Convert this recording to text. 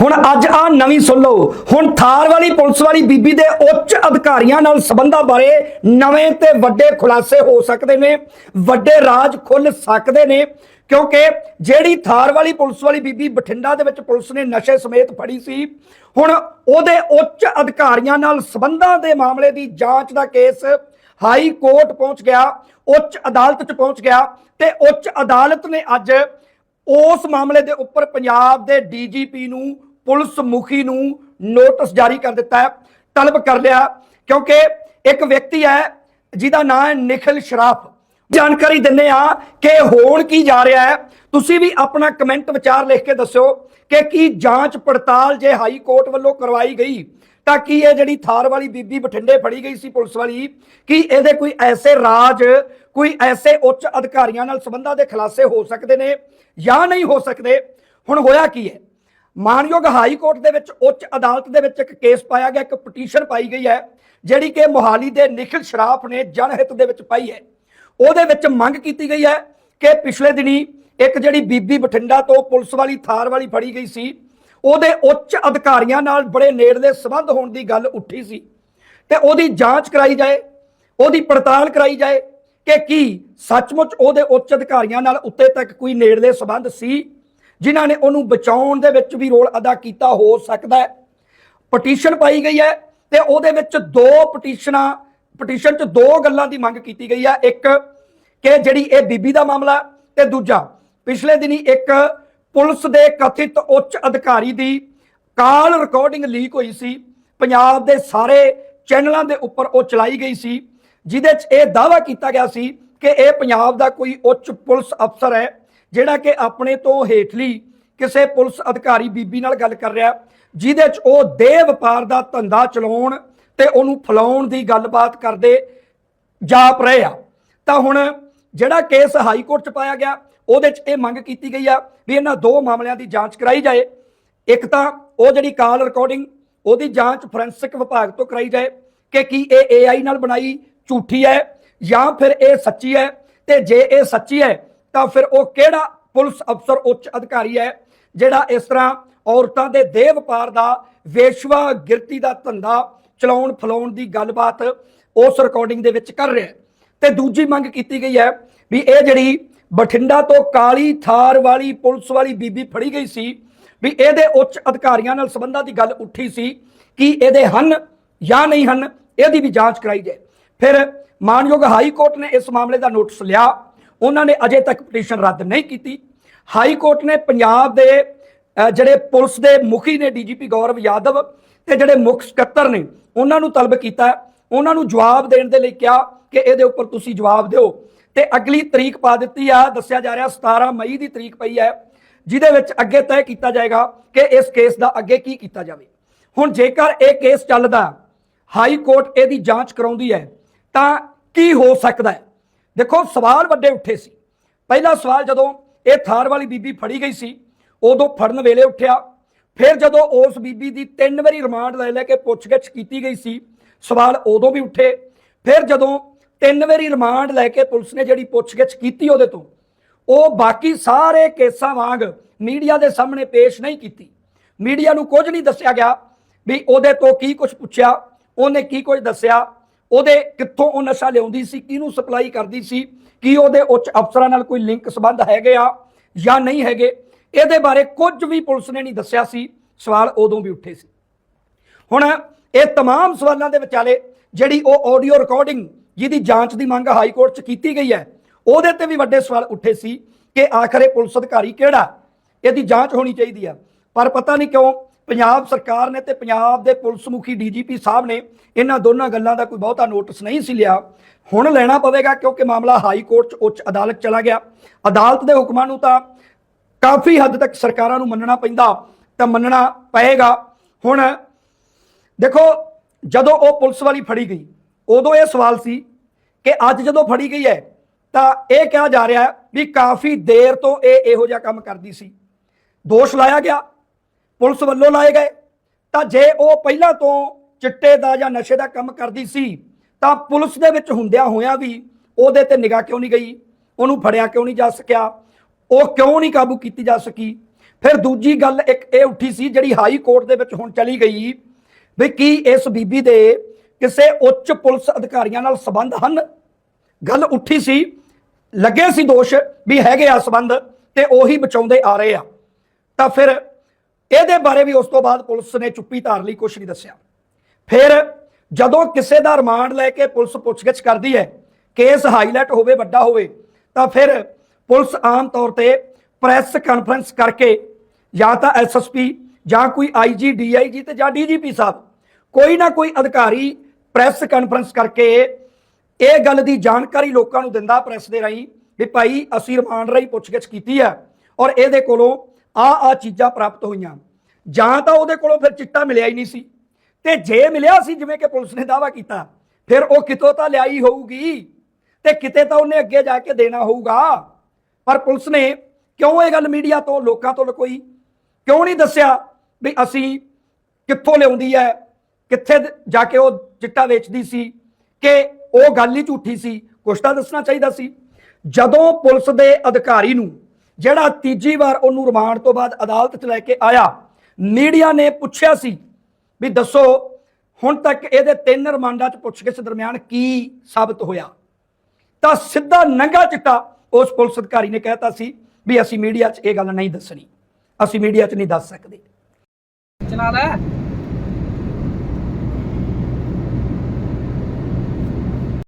ਹੁਣ ਅੱਜ ਆ ਨਵੀਂ ਸੁਣ ਲਓ। ਹੁਣ ਥਾਰ ਵਾਲੀ ਪੁਲਿਸ ਵਾਲੀ ਬੀਬੀ ਦੇ ਉੱਚ ਅਧਿਕਾਰੀਆਂ ਨਾਲ ਸਬੰਧਾਂ ਬਾਰੇ ਨਵੇਂ ਤੇ ਵੱਡੇ ਖੁਲਾਸੇ ਹੋ ਸਕਦੇ ਨੇ, ਵੱਡੇ ਰਾਜ ਖੁੱਲ ਸਕਦੇ ਨੇ, ਕਿਉਂਕਿ ਜਿਹੜੀ ਥਾਰ ਵਾਲੀ ਪੁਲਿਸ ਵਾਲੀ ਬੀਬੀ ਬਠਿੰਡਾ ਦੇ ਵਿੱਚ ਪੁਲਿਸ ਨੇ ਨਸ਼ੇ ਸਮੇਤ ਫੜੀ ਸੀ, ਹੁਣ ਉਹਦੇ ਉੱਚ ਅਧਿਕਾਰੀਆਂ ਨਾਲ ਸਬੰਧਾਂ ਦੇ ਮਾਮਲੇ ਦੀ ਜਾਂਚ ਦਾ ਕੇਸ ਹਾਈ ਕੋਰਟ ਪਹੁੰਚ ਗਿਆ, ਉੱਚ ਅਦਾਲਤ 'ਚ ਪਹੁੰਚ ਗਿਆ ਤੇ ਉੱਚ ਅਦਾਲਤ ਨੇ ਅੱਜ ਉਸ ਮਾਮਲੇ ਦੇ ਉੱਪਰ ਪੰਜਾਬ ਦੇ ਡੀਜੀਪੀ ਨੂੰ, ਪੁਲਿਸ ਮੁਖੀ ਨੂੰ ਨੋਟਿਸ ਜਾਰੀ ਕਰ ਦਿੱਤਾ ਹੈ, ਤਲਬ ਕਰ ਲਿਆ, ਕਿਉਂਕਿ ਇੱਕ ਵਿਅਕਤੀ ਹੈ ਜਿਹਦਾ ਨਾਮ ਹੈ ਨਿਖਿਲ ਸ਼ਰਾਫ। ਜਾਣਕਾਰੀ ਦਿੰਨੇ ਆ ਕਿ ਹੋਣ ਕੀ ਜਾ ਰਿਹਾ ਹੈ। ਤੁਸੀਂ ਵੀ ਆਪਣਾ ਕਮੈਂਟ ਵਿਚਾਰ ਲਿਖ ਕੇ ਦੱਸਿਓ ਕਿ ਕੀ ਜਾਂਚ ਪੜਤਾਲ ਜੇ ਹਾਈ ਕੋਰਟ ਵੱਲੋਂ ਕਰਵਾਈ ਗਈ ਤਾਂ ਕੀ ਇਹ ਜਿਹੜੀ ਥਾਰ ਵਾਲੀ ਬੀਬੀ ਬਠਿੰਡੇ ਫੜੀ ਗਈ ਸੀ ਪੁਲਿਸ ਵਾਲੀ, ਕੀ ਇਹਦੇ ਕੋਈ ਐਸੇ ਰਾਜ, ਕੋਈ ਐਸੇ ਉੱਚ ਅਧਿਕਾਰੀਆਂ ਨਾਲ ਸੰਬੰਧਾਂ ਦੇ ਖੁਲਾਸੇ ਹੋ ਸਕਦੇ ਨੇ ਜਾਂ ਨਹੀਂ ਹੋ ਸਕਦੇ? ਹੁਣ ਹੋਇਆ ਕੀ ਹੈ? ਮਾਨਯੋਗ ਹਾਈ ਕੋਰਟ ਦੇ ਵਿੱਚ ਉੱਚ ਅਦਾਲਤ ਦੇ ਵਿੱਚ ਇੱਕ ਕੇਸ ਪਾਇਆ ਗਿਆ, ਇੱਕ ਪਟੀਸ਼ਨ ਪਾਈ ਗਈ ਹੈ, ਜਿਹੜੀ ਕਿ ਮੋਹਾਲੀ ਦੇ ਨਿਖਿਲ ਸ਼ਰਾਫ ਨੇ ਜਨ ਹਿੱਤ ਦੇ ਵਿੱਚ ਪਾਈ ਹੈ। ਉਹਦੇ ਵਿੱਚ ਮੰਗ ਕੀਤੀ ਗਈ ਹੈ ਕਿ ਪਿਛਲੇ ਦਿਨੀ ਇੱਕ ਜਿਹੜੀ ਬੀਬੀ ਬਠਿੰਡਾ ਤੋਂ ਪੁਲਿਸ ਵਾਲੀ ਥਾਰ ਵਾਲੀ ਫੜੀ ਗਈ ਸੀ ਉਹਦੇ ਉੱਚ ਅਧਿਕਾਰੀਆਂ ਨਾਲ ਬੜੇ ਨੇੜਲੇ ਸੰਬੰਧ ਹੋਣ ਦੀ ਗੱਲ ਉੱਠੀ ਸੀ। ਤੇ ਉਹਦੀ ਜਾਂਚ ਕਰਾਈ ਜਾਏ, ਉਹਦੀ ਪੜਤਾਲ ਕਰਾਈ ਜਾਏ ਕਿ ਕੀ ਸੱਚਮੁੱਚ ਉਹਦੇ ਉੱਚ ਅਧਿਕਾਰੀਆਂ ਨਾਲ ਉੱਤੇ ਤੱਕ ਕੋਈ ਨੇੜਲੇ ਸੰਬੰਧ ਸੀ, ਜਿਨ੍ਹਾਂ ਨੇ ਉਹਨੂੰ ਬਚਾਉਣ ਦੇ ਵਿੱਚ ਵੀ ਰੋਲ ਅਦਾ ਕੀਤਾ ਹੋ ਸਕਦਾ ਹੈ। ਪਟੀਸ਼ਨ ਪਾਈ ਗਈ ਹੈ ਤੇ ਉਹਦੇ ਵਿੱਚ ਦੋ ਪਟੀਸ਼ਨਾਂ, ਪਟੀਸ਼ਨ 'ਚ ਦੋ ਗੱਲਾਂ ਦੀ ਮੰਗ ਕੀਤੀ ਗਈ ਹੈ। ਇੱਕ ਕਿ ਜਿਹੜੀ ਇਹ ਬੀਬੀ ਦਾ ਮਾਮਲਾ ਤੇ ਦੂਜਾ, ਪਿਛਲੇ ਦਿਨੀ ਇੱਕ ਪੁਲਿਸ ਦੇ ਕਥਿਤ ਉੱਚ ਅਧਿਕਾਰੀ ਦੀ ਕਾਲ ਰਿਕਾਰਡਿੰਗ ਲੀਕ ਹੋਈ ਸੀ। ਪੰਜਾਬ ਦੇ ਸਾਰੇ ਚੈਨਲਾਂ ਦੇ ਉੱਪਰ ਉਹ ਚਲਾਈ ਗਈ ਸੀ, ਜਿਹਦੇ 'ਚ ਇਹ ਦਾਅਵਾ ਕੀਤਾ ਗਿਆ ਸੀ ਕਿ ਇਹ ਪੰਜਾਬ ਦਾ ਕੋਈ ਉੱਚ ਪੁਲਿਸ ਅਫਸਰ ਹੈ, ਜਿਹੜਾ ਕਿ ਆਪਣੇ ਤੋਂ ਹੇਠਲੀ ਕਿਸੇ ਪੁਲਿਸ ਅਧਿਕਾਰੀ ਬੀਬੀ ਨਾਲ ਗੱਲ ਕਰ ਰਿਹਾ, ਜਿਹਦੇ 'ਚ ਉਹ ਦੇਹ ਵਪਾਰ ਦਾ ਧੰਦਾ ਚਲਾਉਣ ਤੇ ਉਹਨੂੰ ਫਲਾਉਣ ਦੀ ਗੱਲਬਾਤ ਕਰਦੇ ਜਾਪ ਰਹੇ ਆ। ਤਾਂ ਹੁਣ ਜਿਹੜਾ ਕੇਸ ਹਾਈ ਕੋਰਟ 'ਚ ਪਾਇਆ ਗਿਆ ਉਹਦੇ 'ਚ ਇਹ ਮੰਗ ਕੀਤੀ ਗਈ ਆ ਵੀ ਇਹਨਾਂ ਦੋ ਮਾਮਲਿਆਂ ਦੀ ਜਾਂਚ ਕਰਾਈ ਜਾਏ। ਇੱਕ ਤਾਂ ਉਹ ਜਿਹੜੀ ਕਾਲ ਰਿਕਾਰਡਿੰਗ ਉਹਦੀ ਜਾਂਚ ਫੋਰੈਂਸਿਕ ਵਿਭਾਗ ਤੋਂ ਕਰਾਈ ਜਾਏ ਕਿ ਕੀ ਇਹ AI ਨਾਲ ਬਣਾਈ ਝੂਠੀ ਹੈ ਜਾਂ ਫਿਰ ਇਹ ਸੱਚੀ ਹੈ ਤੇ ਜੇ ਇਹ ਸੱਚੀ ਹੈ ਤਾਂ ਫਿਰ ਉਹ ਕਿਹੜਾ ਪੁਲਿਸ ਅਫਸਰ ਉੱਚ ਅਧਿਕਾਰੀ ਹੈ ਜਿਹੜਾ ਇਸ ਤਰ੍ਹਾਂ ਔਰਤਾਂ ਦੇ ਦੇਹ ਵਪਾਰ ਦਾ ਵੇਸ਼ਵਾ, ਗਿਰਤੀ ਦਾ ਧੰਦਾ ਚਲਾਉਣ ਫਲਾਉਣ ਦੀ ਗੱਲਬਾਤ ਉਸ ਰਿਕਾਰਡਿੰਗ ਦੇ ਵਿੱਚ ਕਰ ਰਿਹਾ ਹੈ। ਤੇ ਦੂਜੀ ਮੰਗ ਕੀਤੀ ਗਈ ਹੈ ਵੀ ਇਹ ਜਿਹੜੀ ਬਠਿੰਡਾ ਤੋਂ ਕਾਲੀ ਥਾਰ ਵਾਲੀ ਪੁਲਿਸ ਵਾਲੀ ਬੀਬੀ ਫੜੀ ਗਈ ਸੀ ਵੀ ਇਹਦੇ ਉੱਚ ਅਧਿਕਾਰੀਆਂ ਨਾਲ ਸੰਬੰਧਾਂ ਦੀ ਗੱਲ ਉੱਠੀ ਸੀ ਕਿ ਇਹਦੇ ਹਨ ਜਾਂ ਨਹੀਂ ਹਨ, ਇਹਦੀ ਵੀ ਜਾਂਚ ਕਰਾਈ ਜਾਏ। ਫਿਰ ਮਾਨਯੋਗ ਹਾਈ ਕੋਰਟ ਨੇ ਇਸ ਮਾਮਲੇ ਦਾ ਨੋਟਿਸ ਲਿਆ। ਉਹਨਾਂ ਨੇ ਅਜੇ ਤੱਕ ਪਟੀਸ਼ਨ ਰੱਦ ਨਹੀਂ ਕੀਤੀ। ਹਾਈ ਕੋਰਟ ਨੇ ਪੰਜਾਬ ਦੇ ਜਿਹੜੇ ਪੁਲਿਸ ਦੇ ਮੁਖੀ ਨੇ ਡੀਜੀਪੀ ਗੌਰਵ ਯਾਦਵ ਤੇ ਜਿਹੜੇ ਮੁੱਖ ਸਕੱਤਰ ਨੇ, ਉਹਨਾਂ ਨੂੰ ਤਲਬ ਕੀਤਾ। ਉਹਨਾਂ ਨੂੰ ਜਵਾਬ ਦੇਣ ਦੇ ਲਈ ਕਿਹਾ ਕਿ ਇਹਦੇ ਉੱਪਰ ਤੁਸੀਂ ਜਵਾਬ ਦਿਓ। ਤੇ ਅਗਲੀ ਤਰੀਕ ਪਾ ਦਿੱਤੀ ਆ, ਦੱਸਿਆ ਜਾ ਰਿਹਾ 17 ਮਈ ਦੀ ਤਰੀਕ ਪਈ ਹੈ, ਜਿਹਦੇ ਵਿੱਚ ਅੱਗੇ ਤੈਅ ਕੀਤਾ ਜਾਏਗਾ ਕਿ ਇਸ ਕੇਸ ਦਾ ਅੱਗੇ ਕੀ ਕੀਤਾ ਜਾਵੇ। ਹੁਣ ਜੇਕਰ ਇਹ ਕੇਸ ਚੱਲਦਾ, ਹਾਈ ਕੋਰਟ ਇਹਦੀ ਜਾਂਚ ਕਰਾਉਂਦੀ ਹੈ, ਤਾਂ ਕੀ ਹੋ ਸਕਦਾ ਹੈ? ਦੇਖੋ, ਸਵਾਲ ਵੱਡੇ ਉੱਠੇ ਸੀ। ਪਹਿਲਾ ਸਵਾਲ ਜਦੋਂ ਇਹ ਥਾਰ ਵਾਲੀ ਬੀਬੀ ਫੜੀ ਗਈ ਸੀ, ਉਦੋਂ ਫੜਨ ਵੇਲੇ ਉੱਠਿਆ। ਫਿਰ ਜਦੋਂ ਉਸ ਬੀਬੀ ਦੀ ਤਿੰਨ ਵਾਰੀ ਰਿਮਾਂਡ ਲੈ ਲੈ ਕੇ ਪੁੱਛਗਿੱਛ ਕੀਤੀ ਗਈ ਸੀ, ਸਵਾਲ ਉਦੋਂ ਵੀ ਉੱਠੇ। ਫਿਰ ਜਦੋਂ ਤਿੰਨ ਵਾਰੀ ਰਿਮਾਂਡ ਲੈ ਕੇ ਪੁਲਿਸ ਨੇ ਜਿਹੜੀ ਪੁੱਛਗਿੱਛ ਕੀਤੀ ਉਹਦੇ ਤੋਂ ਉਹ ਬਾਕੀ ਸਾਰੇ ਕੇਸਾਂ ਵਾਂਗ ਮੀਡੀਆ ਦੇ ਸਾਹਮਣੇ ਪੇਸ਼ ਨਹੀਂ ਕੀਤੀ ਮੀਡੀਆ ਨੂੰ ਕੁਝ ਨਹੀਂ ਦੱਸਿਆ ਗਿਆ ਵੀ ਉਹਦੇ ਤੋਂ ਕੀ ਕੁਝ ਪੁੱਛਿਆ ਉਹਨੇ ਕੀ ਕੁਝ ਦੱਸਿਆ ਉਹਦੇ ਕਿੱਥੋਂ ਉਹ ਨਸ਼ਾ ਲਿਆਉਂਦੀ ਸੀ ਕਿਹਨੂੰ ਸਪਲਾਈ ਕਰਦੀ ਸੀ ਕੀ ਉਹਦੇ ਉੱਚ ਅਫਸਰਾਂ ਨਾਲ ਕੋਈ ਲਿੰਕ ਸੰਬੰਧ ਹੈਗੇ ਆ ਜਾਂ ਨਹੀਂ ਹੈਗੇ ਇਹਦੇ ਬਾਰੇ ਕੁਝ ਵੀ ਪੁਲਿਸ ਨੇ ਨਹੀਂ ਦੱਸਿਆ ਸੀ ਸਵਾਲ ਉਦੋਂ ਵੀ ਉੱਠੇ ਸੀ ਹੁਣ ਇਹ तमाम ਸਵਾਲਾਂ ਦੇ ਵਿਚਾਲੇ ਜਿਹੜੀ ਉਹ ਆਡੀਓ ਰਿਕਾਰਡਿੰਗ ਜਿਹਦੀ ਜਾਂਚ ਦੀ ਮੰਗ ਹਾਈ ਕੋਰਟ 'ਚ ਕੀਤੀ ਗਈ ਹੈ। ਉਹਦੇ ਤੇ ਵੀ ਵੱਡੇ ਸਵਾਲ ਉੱਠੇ ਸੀ ਕਿ ਆਖਰ ਇਹ ਪੁਲਿਸ ਅਧਿਕਾਰੀ ਕਿਹੜਾ? ਇਹਦੀ ਜਾਂਚ ਹੋਣੀ ਚਾਹੀਦੀ ਹੈ। ਪਰ ਪਤਾ ਨਹੀਂ ਕਿਉਂ ਪੰਜਾਬ ਸਰਕਾਰ ਨੇ ਤੇ ਪੰਜਾਬ ਦੇ ਪੁਲਿਸ ਮੁਖੀ ਡੀਜੀਪੀ ਸਾਹਿਬ ਨੇ ਇਹਨਾਂ ਦੋਨਾਂ ਗੱਲਾਂ ਦਾ ਕੋਈ ਬਹੁਤਾ ਨੋਟਿਸ ਨਹੀਂ ਸੀ ਲਿਆ। ਹੁਣ ਲੈਣਾ ਪਵੇਗਾ ਕਿਉਂਕਿ ਮਾਮਲਾ ਹਾਈ ਕੋਰਟ 'ਚ ਉੱਚ ਅਦਾਲਤ ਚਲਾ ਗਿਆ। ਅਦਾਲਤ ਦੇ ਹੁਕਮਾਂ ਨੂੰ ਤਾਂ ਕਾਫੀ ਹੱਦ ਤੱਕ ਸਰਕਾਰਾਂ ਨੂੰ ਮੰਨਣਾ ਪੈਂਦਾ ਤਾਂ ਮੰਨਣਾ ਪਏਗਾ। ਹੁਣ ਦੇਖੋ, ਜਦੋਂ ਉਹ ਪੁਲਿਸ ਵਾਲੀ ਫੜੀ ਗਈ ਉਦੋਂ ਇਹ ਸਵਾਲ ਸੀ ਕਿ ਅੱਜ ਜਦੋਂ ਫੜੀ ਗਈ ਹੈ, ਤਾਂ ਇਹ ਕਿਹਾ ਜਾ ਰਿਹਾ ਹੈ ਵੀ ਕਾਫੀ ਦੇਰ ਤੋਂ ਇਹ ਇਹੋ ਜਿਹਾ ਕੰਮ ਕਰਦੀ ਸੀ। ਦੋਸ਼ ਲਾਇਆ ਗਿਆ, ਪੁਲਿਸ ਵੱਲੋਂ ਲਾਏ ਗਏ। ਤਾਂ ਜੇ ਉਹ ਪਹਿਲਾਂ ਤੋਂ ਚਿੱਟੇ ਦਾ ਜਾਂ ਨਸ਼ੇ ਦਾ ਕੰਮ ਕਰਦੀ ਸੀ, ਤਾਂ ਪੁਲਿਸ ਦੇ ਵਿੱਚ ਹੁੰਦਿਆਂ ਹੋਇਆਂ ਵੀ ਉਹਦੇ ਤੇ ਨਿਗਾਹ ਕਿਉਂ ਨਹੀਂ ਗਈ? ਉਹਨੂੰ ਫੜਿਆ ਕਿਉਂ ਨਹੀਂ ਜਾ ਸਕਿਆ? ਉਹ ਕਿਉਂ ਨਹੀਂ ਕਾਬੂ ਕੀਤੀ ਜਾ ਸਕੀ? ਫਿਰ ਦੂਜੀ ਗੱਲ ਇੱਕ ਇਹ ਉੱਠੀ ਸੀ ਜਿਹੜੀ ਹਾਈ ਕੋਰਟ ਦੇ ਵਿੱਚ ਹੁਣ ਚਲੀ ਗਈ ਵੀ ਕੀ ਇਸ ਬੀਬੀ ਦੇ ਕਿਸੇ ਉੱਚ ਪੁਲਿਸ ਅਧਿਕਾਰੀਆਂ ਨਾਲ ਸੰਬੰਧ ਹਨ। ਗੱਲ ਉੱਠੀ ਸੀ, ਲੱਗੇ ਸੀ ਦੋਸ਼ ਵੀ ਹੈਗੇ ਆ ਸੰਬੰਧ ਤੇ ਉਹੀ ਬਚਾਉਂਦੇ ਆ ਰਹੇ ਆ। ਤਾਂ ਫਿਰ ਇਹਦੇ ਬਾਰੇ ਵੀ ਉਸ ਤੋਂ ਬਾਅਦ ਪੁਲਿਸ ਨੇ ਚੁੱਪੀ ਧਾਰ ਲਈ ਕੁਝ ਨਹੀਂ ਦੱਸਿਆ। ਫਿਰ ਜਦੋਂ ਕਿਸੇ ਦਾ ਰਿਮਾਂਡ ਲੈ ਕੇ ਪੁਲਿਸ ਪੁੱਛਗਿੱਛ ਕਰਦੀ ਹੈ, ਕੇਸ ਹਾਈਲਾਈਟ ਹੋਵੇ, ਵੱਡਾ ਹੋਵੇ, ਤਾਂ ਫਿਰ ਪੁਲਿਸ ਆਮ ਤੌਰ ਤੇ ਪ੍ਰੈਸ ਕਾਨਫਰੰਸ ਕਰਕੇ ਜਾਂ ਤਾਂ ਐਸਐਸਪੀ ਜਾਂ ਕੋਈ ਆਈਜੀ ਡੀਆਈਜੀ ਤੇ ਜਾਂ ਡੀਜੀਪੀ ਸਾਹਿਬ, ਕੋਈ ਨਾ ਕੋਈ ਅਧਿਕਾਰੀ ਪ੍ਰੈਸ ਕਾਨਫਰੰਸ ਕਰਕੇ ਇਹ ਗੱਲ ਦੀ ਜਾਣਕਾਰੀ ਲੋਕਾਂ ਨੂੰ ਦਿੰਦਾ ਪ੍ਰੈਸ ਦੇ ਰਾਹੀਂ ਵੀ ਭਾਈ ਅਸੀਂ ਰਿਮਾਂਡ ਰਾਹੀਂ ਪੁੱਛਗਿੱਛ ਕੀਤੀ ਹੈ ਔਰ ਇਹਦੇ ਕੋਲੋਂ ਆ ਆ ਚੀਜ਼ਾਂ ਪ੍ਰਾਪਤ ਹੋਈਆਂ। ਜਾਂ ਤਾਂ ਉਹਦੇ ਕੋਲੋਂ ਫਿਰ ਚਿੱਟਾ ਮਿਲਿਆ ਹੀ ਨਹੀਂ ਸੀ। ਤੇ ਜੇ ਮਿਲਿਆ ਸੀ, ਜਿਵੇਂ ਕਿ ਪੁਲਿਸ ਨੇ ਦਾਵਾ ਕੀਤਾ, ਫਿਰ ਉਹ ਕਿਤੋਂ ਤਾਂ ਲਿਆਈ ਹੋਊਗੀ ਤੇ ਕਿਤੇ ਤਾਂ ਉਹਨੇ ਅੱਗੇ ਜਾ ਕੇ ਦੇਣਾ ਹੋਊਗਾ। ਪਰ ਪੁਲਿਸ ਨੇ ਕਿਉਂ ਇਹ ਗੱਲ ਮੀਡੀਆ ਤੋਂ, ਲੋਕਾਂ ਤੋਂ ਲਕੋਈ? ਕਿਉਂ ਨਹੀਂ ਦੱਸਿਆ ਵੀ ਅਸੀਂ ਕਿੱਥੋਂ ਲਿਆਉਂਦੀ ਹੈ? ਕਿੱਥੇ ਜਾ ਕੇ ਉਹ ਚਿੱਟਾ ਵੇਚਦੀ ਸੀ ਕਿ ਉਹ ਗੱਲ ਹੀ ਝੂਠੀ ਸੀ, ਕੁਛ ਤਾਂ ਦੱਸਣਾ ਚਾਹੀਦਾ ਸੀ। ਜਦੋਂ ਪੁਲਿਸ ਦੇ ਅਧਿਕਾਰੀ ਨੂੰ ਜਿਹੜਾ ਤੀਜੀ ਵਾਰ ਉਹਨੂੰ ਰਿਮਾਂਡ ਤੋਂ ਬਾਅਦ ਅਦਾਲਤ 'ਚ ਲੈ ਕੇ ਆਇਆ, ਮੀਡੀਆ ਨੇ ਪੁੱਛਿਆ ਸੀ ਵੀ ਦੱਸੋ, ਹੁਣ ਤੱਕ ਇਹਦੇ ਤਿੰਨ ਰਿਮਾਂਡਾਂ 'ਚ ਪੁੱਛਗਿੱਛ ਦਰਮਿਆਨ ਕੀ ਸਾਬਤ ਹੋਇਆ? ਤਾਂ ਸਿੱਧਾ ਨੰਗਾ ਚਿੱਟਾ ਉਸ ਪੁਲਿਸ ਅਧਿਕਾਰੀ ਨੇ ਕਹਿਤਾ ਸੀ ਵੀ ਅਸੀਂ ਮੀਡੀਆ 'ਚ ਇਹ ਗੱਲ ਨਹੀਂ ਦੱਸਣੀ। ਅਸੀਂ ਮੀਡੀਆ 'ਚ ਨਹੀਂ ਦੱਸ ਸਕਦੇ। ਚਲਾ ਲੈ